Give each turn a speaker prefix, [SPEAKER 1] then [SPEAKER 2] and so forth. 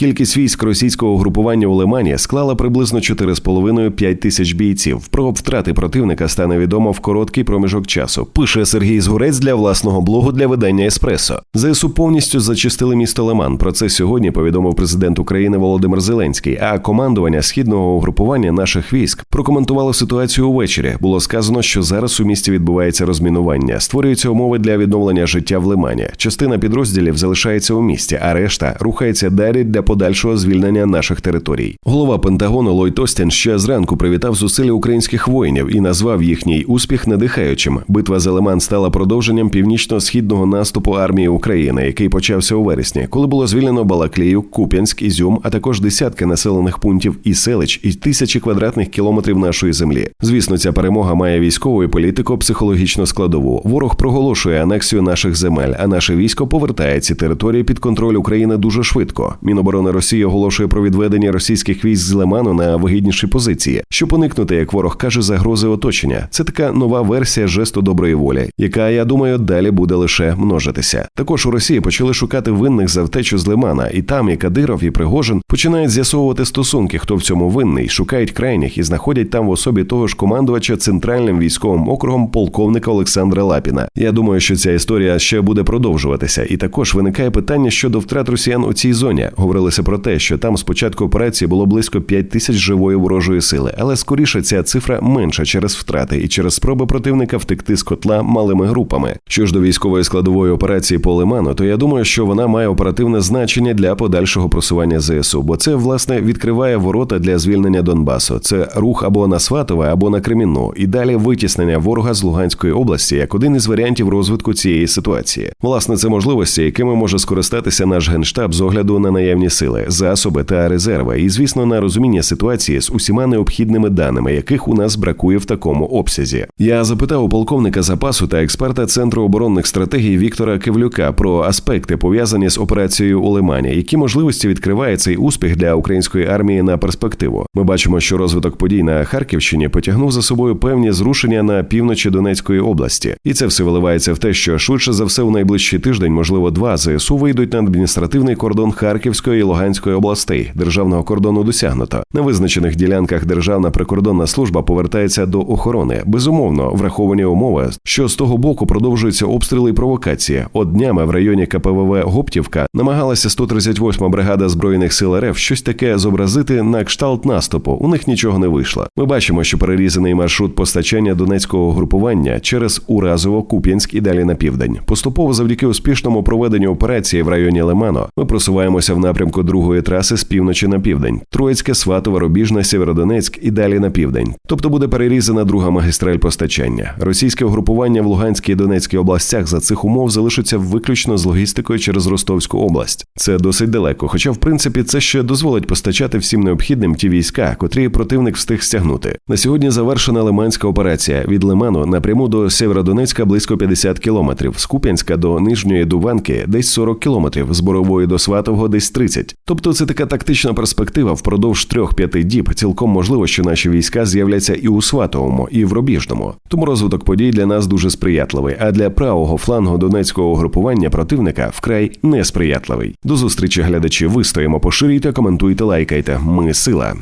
[SPEAKER 1] Кількість військ російського групування у Лимані склала приблизно 4,5-5 тисяч бійців. Про втрати противника стане відомо в короткий проміжок часу. Пише Сергій Згурець для власного блогу для видання Еспресо. ЗСУ повністю зачистили місто Лиман. Про це сьогодні повідомив президент України Володимир Зеленський. А командування східного угрупування наших військ прокоментувало ситуацію увечері. Було сказано, що зараз у місті відбувається розмінування. Створюються умови для відновлення життя в Лимані. Частина підрозділів залишається у місті, а решта рухається далі для подальшого звільнення наших територій. Голова Пентагону Ллойд Остін ще зранку привітав зусилля українських воїнів і назвав їхній успіх надихаючим. Битва за Лиман стала продовженням північно-східного наступу армії України, який почався у вересні, коли було звільнено Балаклію, Куп'янськ, Ізюм, а також десятки населених пунктів і селищ і тисячі квадратних кілометрів нашої землі. Звісно, ця перемога має військову і політико-психологічну складову. Ворог проголошує анексію наших земель, а наше військо повертає ці території під контроль України дуже швидко. Міноборони Росії оголошує про відведення російських військ з Лиману на вигідніші позиції, щоб уникнути, як ворог каже, загрози оточення. Це така нова версія жесту доброї волі, яка я думаю далі буде лише множитися. Також у Росії почали шукати винних за втечу з Лимана, і там і Кадиров, і Пригожин починають з'ясовувати стосунки, хто в цьому винний, шукають крайніх і знаходять там в особі того ж командувача центральним військовим округом полковника Олександра Лапіна. Я думаю, що ця історія ще буде продовжуватися, і також виникає питання щодо втрат росіян у цій зоні. Говорилося про те, що там спочатку операції було близько 5 тисяч живої ворожої сили, але скоріше ця цифра менша через втрати і через спроби противника втекти з котла малими групами. Що ж до військової складової операції по Лиману, то я думаю, що вона має оперативне значення для подальшого просування ЗСУ, бо це власне відкриває ворота для звільнення Донбасу. Це рух або на Сватове, або на Кремінну, і далі витіснення ворога з Луганської області як один із варіантів розвитку цієї ситуації. Власне, це можливості, якими може скористатися наш генштаб з огляду на сили, засоби та резерви, і звісно, на розуміння ситуації з усіма необхідними даними, яких у нас бракує в такому обсязі. Я запитав у полковника запасу та експерта центру оборонних стратегій Віктора Кивлюка про аспекти пов'язані з операцією у Лимані, які можливості відкриває цей успіх для української армії на перспективу. Ми бачимо, що розвиток подій на Харківщині потягнув за собою певні зрушення на півночі Донецької області, і це все виливається в те, що швидше за все у найближчий тиждень, можливо, два ЗСУ вийдуть на адміністративний кордон Харківської і Луганської областей. Державного кордону досягнуто. На визначених ділянках Державна прикордонна служба повертається до охорони. Безумовно, враховані умови, що з того боку продовжуються обстріли і провокації. От днями в районі КПВВ Гоптівка намагалася 138-ма бригада збройних сил РФ щось таке зобразити на кшталт наступу. У них нічого не вийшло. Ми бачимо, що перерізаний маршрут постачання донецького групування через Уразово, Куп'янськ і далі на південь. Поступово завдяки успішному проведенню операції в районі Лимано ми просуваємося в напрямку другої траси з півночі на південь. Троїцьке, Сватове, Рубіжне, Сєвєродонецьк і далі на південь. Тобто буде перерізана друга магістраль постачання. Російське угрупування в Луганській і Донецькій областях за цих умов залишиться виключно з логістикою через Ростовську область. Це досить далеко. Хоча, в принципі, це ще дозволить постачати всім необхідним ті війська, котрі противник встиг стягнути. На сьогодні завершена Лиманська операція від Лиману напряму до Сєвєродонецька близько 50 кілометрів, з Куп'янська до Нижньої Дуванки десь 40 кілометрів, з Борової до Сватового десь 30. Тобто це така тактична перспектива впродовж 3-5 діб. Цілком можливо, що наші війська з'являться і у Сватовому, і в Робіжному. Тому розвиток подій для нас дуже сприятливий. А для правого флангу донецького угрупування противника вкрай несприятливий. До зустрічі глядачі. Вистоїмо, поширюйте, коментуйте, лайкайте. Ми сила.